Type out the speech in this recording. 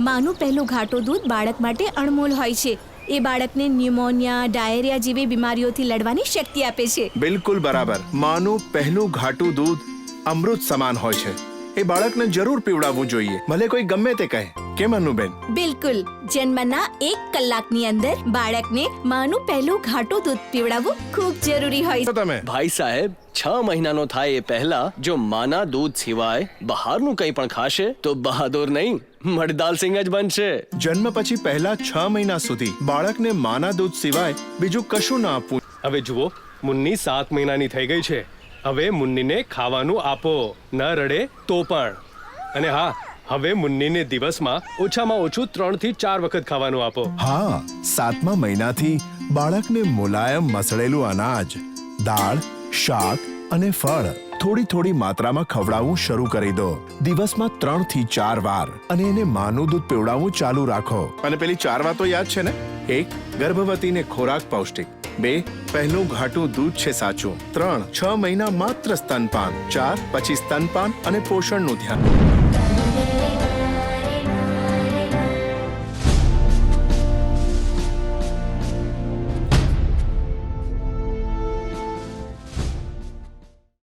માનું પહેલું ઘાટું દૂધ બાળક માટે અણમોલ હોય છે. એ બાળકને ન્યુમોનિયા, ડાયરિયા જેવી બીમારીઓથી લડવાની શક્તિ આપે છે. બિલકુલ બરાબર. માનું પહેલું ઘાટું દૂધ અમૃત સમાન હોય છે. એ બાળકને જરૂર પીવડાવવું જોઈએ. ભલે કોઈ ગમે તે કહે. કેમ અનુબેન? બિલકુલ. જન્મના એક કલાકની અંદર બાળકને માનું પહેલું ઘાટું દૂધ પીવડાવવું ખૂબ જરૂરી હોય તો છે તમે? ભાઈ સાહેબ છ મહિનાનો થાય એ પહેલા જો માના દૂધ સિવાય બહારનું કંઈ પણ ખાશે તો બહાદુર નહીં મડદાલ સિંહ જ બનશે. જન્મ પછી પહેલા છ મહિના સુધી બાળકને માના દૂધ સિવાય બીજું કશું ના આપવું. હવે જુઓ મુન્ની સાત મહિનાની થઈ ગઈ છે. હવે મુન્નીને ખાવાનું આપો. ન રડે તો પણ. અને હા હવે મુન્નીને દિવસમાં ઓછામાં ઓછું ત્રણથી ચાર વખત ખાવાનું આપો. હા સાતમા મહિનાથી બાળકને મુલાયમ મસળેલું અનાજ દાળ શાક અને ફળ થોડી થોડી માત્રામાં ખવડાવવું શરૂ કરી દો. દિવસમાં ત્રણથી ચાર વાર અને એને માનું દૂધ પીવડાવવું ચાલુ રાખો. અને પેલી ચાર વાતો તો યાદ છે ને? એક ગર્ભવતીને ખોરાક પૌષ્ટિક. બે, પહેલું ઘાટું દૂધ છે સાચું. ત્રણ, છ મહિના માત્ર સ્તનપાન. ચાર, પછી સ્તનપાન અને પોષણનું ધ્યાન.